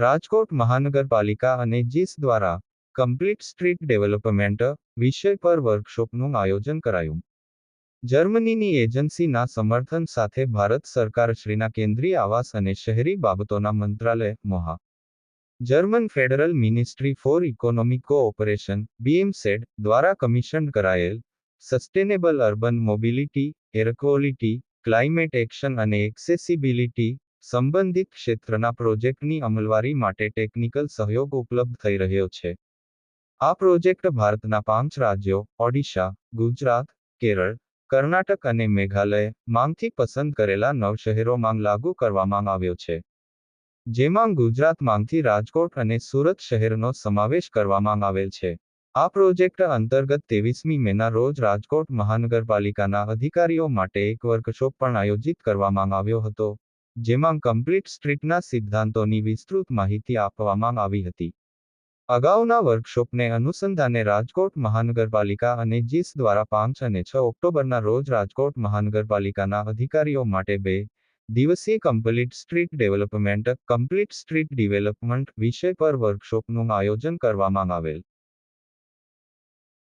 રાજકોટ મહાનગરપાલિકા અને જીસ દ્વારા કમ્પ્લીટ સ્ટ્રીટ ડેવલપમેન્ટ વિષય પર વર્કશોપનું આયોજન કરાયું. જર્મનીની એજન્સીના સમર્થન સાથે ભારત સરકારશ્રીના કેન્દ્રીય આવાસ અને શહેરી બાબતોના મંત્રાલય, મોહા. German federal ministry for economic cooperation, BMZ, દ્વારા કમિશન કરાયેલ sustainable urban mobility, air quality, climate action અને એક્સેસિબિલિટી સંબંધિત ક્ષેત્રના પ્રોજેક્ટની અમલવારી માટે ટેકનિકલ સહયોગ ઉપલબ્ધ થઈ રહ્યો છે. આ પ્રોજેક્ટ ભારતના પાંચ રાજ્યો, ઓડિશા, ગુજરાત, કેરળ, કર્ણાટક અને મેઘાલય માંગથી પસંદ કરેલા નવ શહેરોમાં લાગુ કરવામાં આવ્યો છે. જેમાં ગુજરાત માંગથી રાજકોટ અને સુરત શહેરનો સમાવેશ કરવામાં આવેલ છે. આ પ્રોજેક્ટ અંતર્ગત ત્રેવીસમી મેના રોજ રાજકોટ મહાનગરપાલિકાના અધિકારીઓ માટે એક વર્કશોપ પણ આયોજિત કરવામાં આવ્યો હતો. જેમાં કમ્પ્લીટ સ્ટ્રીટના સિદ્ધાંતોની વિસ્તૃત માહિતી આપવામાં આવી હતી. અગાઉના વર્કશોપને અનુસંધાને રાજકોટ મહાનગરપાલિકા અને જીસ દ્વારા પાંચ અને છ ઓક્ટોબરના રોજ રાજકોટ મહાનગરપાલિકાના અધિકારીઓ માટે બે દિવસીય complete street development complete street development વિષય પર વર્કશોપનું આયોજન કરવામાં આવેલ.